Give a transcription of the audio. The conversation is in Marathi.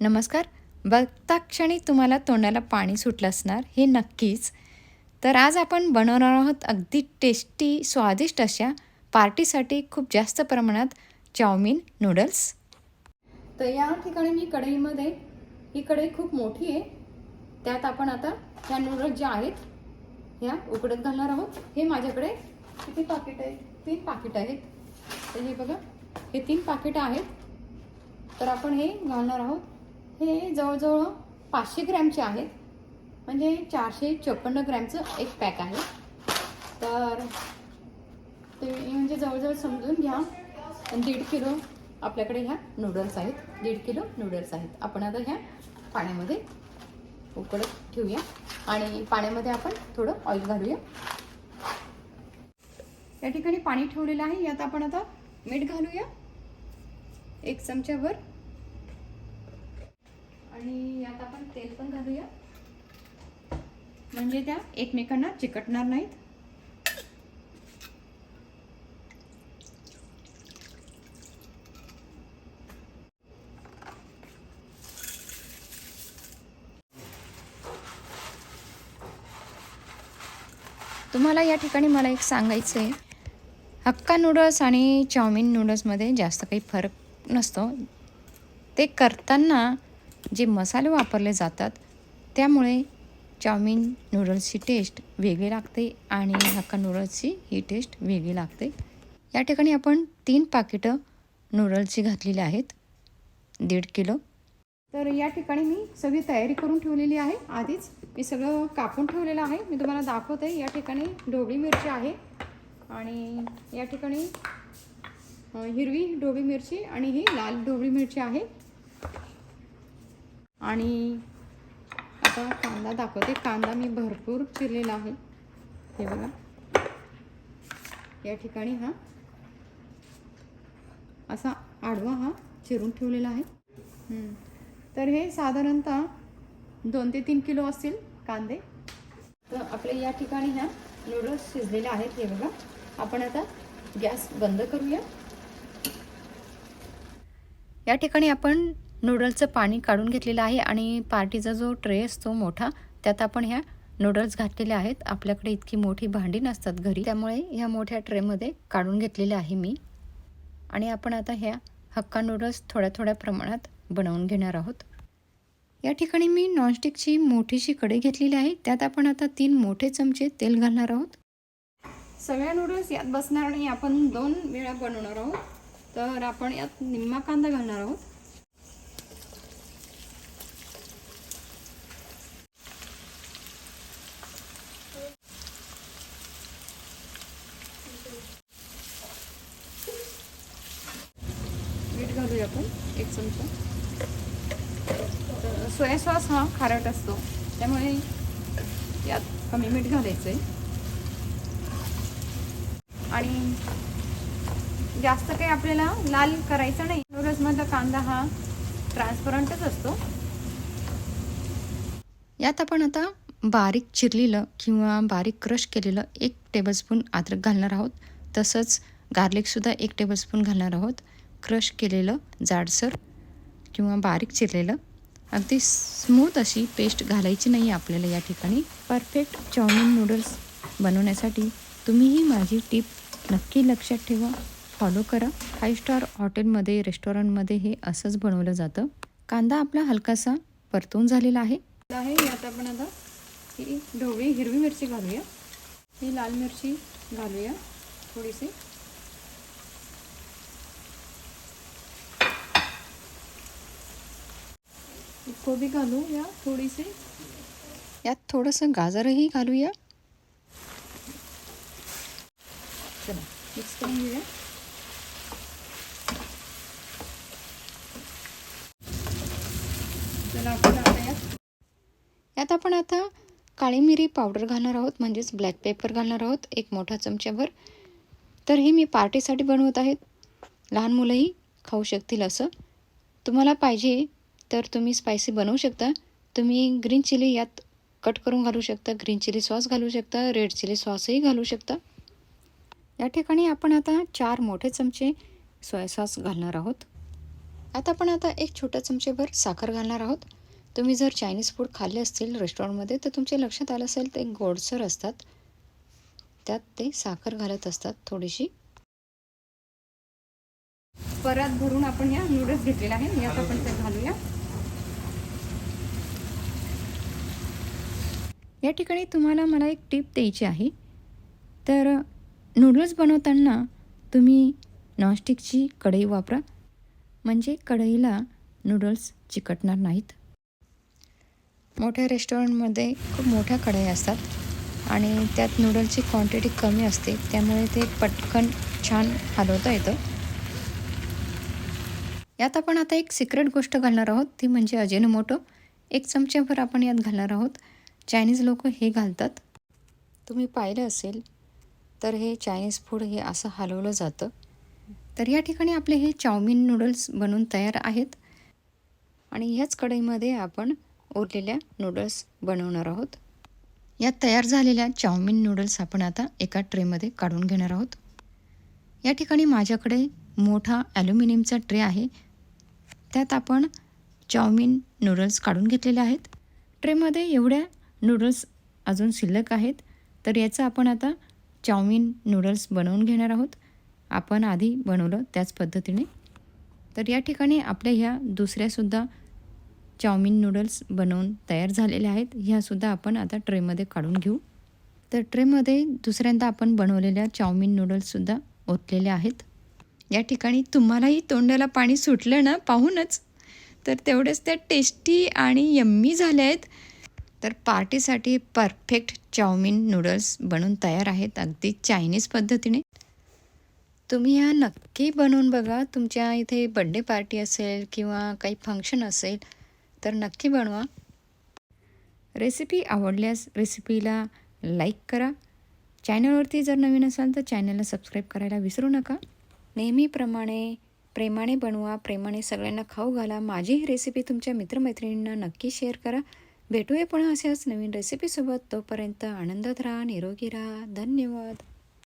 नमस्कार. बघता क्षणी तुम्हाला तोंडाला पाणी सुटलं असणार हे नक्कीच. तर आज आपण बनवणार आहोत अगदी टेस्टी स्वादिष्ट अशा पार्टीसाठी खूप जास्त प्रमाणात चाऊमिन नूडल्स तर या ठिकाणी मी कढईमध्ये ही कढई खूप मोठी आहे. त्यात आपण आता ह्या नूडल्स ज्या आहेत ह्या उकडत घालणार आहोत. हे माझ्याकडे किती पाकिट आहेत? तीन पाकिट आहेत. तर हे बघा हे तीन पाकिटं आहेत. तर आपण हे घालणार आहोत. हे जवळजवळ पाचशे ग्रॅमचे आहेत. म्हणजे चारशे चोपन्न ग्रॅमचं एक पॅक आहे. तर ते म्हणजे जवळजवळ समजून घ्या. दीड किलो आपल्याकडे ह्या नूडल्स आहेत. दीड किलो नूडल्स आहेत. आपण आता ह्या पाण्यामध्ये उकडत ठेवूया. आणि पाण्यामध्ये आपण थोडं ऑइल घालूया. या ठिकाणी पाणी ठेवलेलं आहे. यात आपण आता मीठ घालूया. एक चमच्यावर आणि यात आपण तेल पण घालूया. म्हणजे त्या एकमेकांना चिकटणार नाहीत. तुम्हाला या ठिकाणी मला एक सांगायचं आहे हक्का नूडल्स आणि चाऊमिन नूडल्समध्ये जास्त काही फरक नसतो. ते करताना जे मसाले वापरले जातात त्यामुळे चाऊमिन नूडल्सची टेस्ट वेगळी लागते आणि हक्का नूडल्सची ही टेस्ट वेगळी लागते. या ठिकाणी आपण तीन पाकिटं नूडल्सची घातलेली आहेत. दीड किलो. तर या ठिकाणी मी सगळी तयारी करून ठेवलेली आहे. आधीच मी सगळं कापून ठेवलेलं आहे. मी तुम्हाला दाखवते. या ठिकाणी ढोबळी मिरची आहे आणि या ठिकाणी हिरवी ढोबळी मिरची आणि ही लाल ढोबळी मिरची आहे. आणि आता कांदा दाखवते. कांदा मी भरपूर चिरलेला आहे. हे बघा. या ठिकाणी हा असा आडवा हा चिरून ठेवलेला आहे. तर हे साधारणतः दोन ते तीन किलो असतील कांदे. तर आपले या ठिकाणी ह्या नूडल्स शिजलेले आहेत. हे बघा. आपण आता गॅस बंद करूया. या ठिकाणी आपण नूडल्सचं पाणी काढून घेतलेलं आहे आणि पार्टीचा जो ट्रे असतो मोठा त्यात आपण ह्या नूडल्स घातलेले आहेत. आपल्याकडे इतकी मोठी भांडी नसतात घरी. त्यामुळे ह्या मोठ्या ट्रेमध्ये काढून घेतलेले आहे मी. आणि आपण आता ह्या हक्का नूडल्स थोड्या थोड्या प्रमाणात बनवून घेणार आहोत. या ठिकाणी मी नॉनस्टिकची मोठीशी कढई घेतलेली आहे. त्यात आपण आता तीन मोठे चमचे तेल घालणार आहोत. सगळ्या नूडल्स यात बसणार आणि आपण दोन वेळा बनवणार आहोत. तर आपण यात निम्मा कांदा घालणार आहोत मीठ घालूया आपण एक चमचा. तर सोया सॉस हा खारट असतो. त्यामुळे यात कमी मीठ घालायचं आहे आणि जास्त काही आपल्याला लाल करायचा नाही. नूडल्समधला कांदा हा ट्रान्सपरंटच असतो. यात आपण आता बारीक चिरलेलं किंवा बारीक क्रश केलेलं एक टेबलस्पून अद्रक घालणार आहोत. तसंच गार्लिकसुद्धा एक टेबलस्पून घालणार आहोत. क्रश केलेलं जाडसर किंवा बारीक चिरलेलं अगदी स्मूथ अशी पेस्ट घालायची नाही आपल्याला या ठिकाणी. परफेक्ट चाऊमिन नूडल्स बनवण्यासाठी तुम्हीही माझी टिप नक्की लक्षात ठेवा. फॉलो करा. फाईव्ह स्टार हॉटेलमध्ये रेस्टॉरंटमध्ये हे असंच बनवलं जातं. कांदा आपला हलकासा परतून झालेला आहे. आहे यात आपण आता ही ढोबळी हिरवी मिरची घालूया. ही लाल मिरची घालूया थोडीशी. कोबी घालू या थोडीशी? यात थोडंसं गाजरही घालूया. चला मिक्स करून घेऊया. चला आपण आता यात यात आपण आता काळी मिरी पावडर घालणार आहोत म्हणजेच ब्लॅक पेपर घालणार आहोत एक मोठा चमच्याभर. तर ही मी पार्टीसाठी बनवत आहेत. लहान मुलंही खाऊ शकतील असं. तुम्हाला पाहिजे तर तुम्ही स्पायसी बनवू शकता. तुम्ही ग्रीन चिली यात कट करून घालू शकता. ग्रीन चिली सॉस घालू शकता. रेड चिली सॉसही घालू शकता. या ठिकाणी आपण आता चार मोठे चमचे सोया सॉस घालणार आहोत. आता आपण आता एक छोटा चमचेभर साखर घालणार आहोत. तुम्ही जर चायनीज फूड खाल्ले असतील रेस्टॉरंटमध्ये तर तुमच्या लक्षात आलं असेल ते गोडसर असतात. त्यात ते साखर घालत असतात थोडीशी. परत भरून आपण या नूडल्स घेतलेला आहे यात आपण ते घालूया. या ठिकाणी तुम्हाला मला एक टिप द्यायची आहे. तर नूडल्स बनवताना तुम्ही नॉनस्टिकची कढई वापरा. म्हणजे कढईला नूडल्स चिकटणार नाहीत. मोठ्या रेस्टॉरंटमध्ये खूप मोठ्या कढई असतात आणि त्यात नूडल्सची क्वांटिटी कमी असते. त्यामुळे ते पटकन छान हलवता येतं. यात आपण आता एक सिक्रेट गोष्ट घालणार आहोत. ती म्हणजे अजिनोमोटो. एक चमच्याभर आपण यात घालणार आहोत. चायनीज लोक हे घालतात. तुम्ही पाहिलं असेल तर हे चायनीज फूड हे असं हलवलं जातं. तर या ठिकाणी आपले हे चाऊमिन नूडल्स बनून तयार आहेत. आणि ह्याच कढईमध्ये आपण उरलेल्या नूडल्स बनवणार आहोत. या तयार झालेल्या चाऊमिन नूडल्स आपण आता एका ट्रेमध्ये काढून घेणार आहोत. या ठिकाणी माझ्याकडे मोठा ॲल्युमिनियमचा ट्रे आहे. त्यात आपण चाऊमिन नूडल्स काढून घेतलेले आहेत. ट्रेमध्ये एवढ्या नूडल्स अजून शिल्लक आहेत. तर याचं आपण आता चाऊमिन नूडल्स बनवून घेणार आहोत. आपण आधी बनवलं त्याच पद्धतीने. तर या ठिकाणी आपल्या ह्या दुसऱ्यासुद्धा चाऊमिन नूडल्स बनवून तयार झालेल्या आहेत. ह्यासुद्धा आपण आता ट्रेमध्ये काढून घेऊ. तर ट्रेमध्ये दुसऱ्यांदा आपण बनवलेल्या चाऊमिन नूडल्ससुद्धा ओतलेल्या आहेत. या ठिकाणी तुम्हालाही तोंडाला पाणी सुटलं ना? पाहूनच. तर तेवढेच त्या टेस्टी आणि यम्मी झाल्या आहेत. तर पार्टीसाठी परफेक्ट चाऊमिन नूडल्स बनून तयार आहेत अगदी चायनीज पद्धतीने. तुम्ही ह्या नक्की बनवून बघा. तुमच्या इथे बड्डे पार्टी असेल किंवा काही फंक्शन असेल तर नक्की बनवा. रेसिपी आवडल्यास रेसिपीला लाईक करा. चॅनलवरती जर नवीन असाल तर चॅनलला सबस्क्राईब करायला विसरू नका. नेहमीप्रमाणे प्रेमाने बनवा प्रेमाने सगळ्यांना खाऊ घाला. माझी ही रेसिपी तुमच्या मित्रमैत्रिणींना नक्की शेअर करा. भेटूया पुन्हा अशाच नवीन रेसिपीसोबत तोपर्यंत आनंदात राहा निरोगी राहा. धन्यवाद.